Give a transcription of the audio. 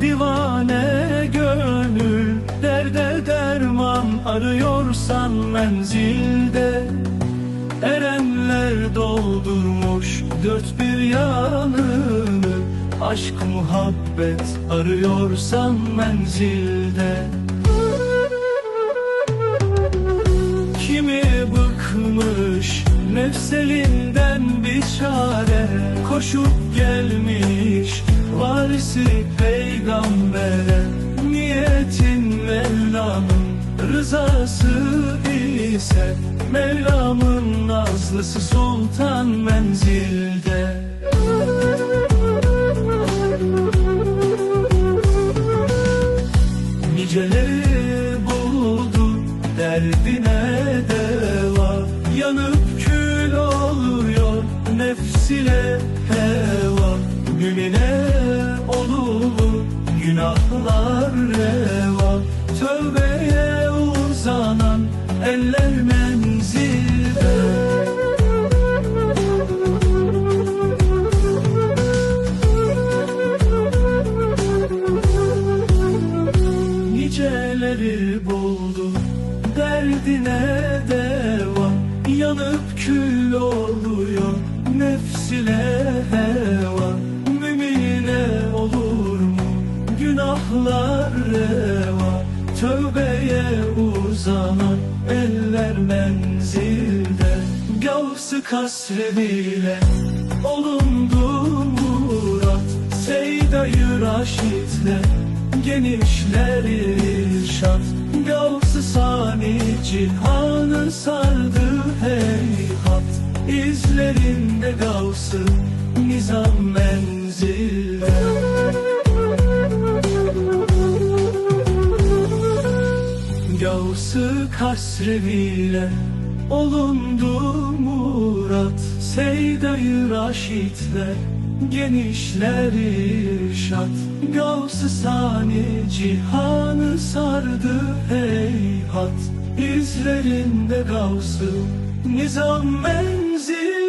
divane gönül Derde derman arıyorsan menzilde. Erenler doldurmuş dört bir yanını Aşk muhabbet arıyorsan menzilde. Kimi bıkmış nefselinden bir çare Koşup gelmiş varisi peygambere Niyetin Mevlam'ın rızası ise Mevlam'ın nazlısı sultan menzilde eller menzilde. Niceleri buldu derdine deva. Yanıp kül oluyor nefsile heva. Mümine olur mu? Günahlar reva. Uzanan eller menzilde Gavs-ı kasre bile olundu murat Seyda-i Raşid'le genişler irşat Gavs-ı sani cihanı sardı heyhat İzlerinde Gavs-ı nizam menzilde Gavs-ı kasreviyle olundu murat Seyda-i Raşid'le genişler irşat Gavs-ı sani cihanı sardı heyhat İzlerinde Gavs-ı nizam menzilde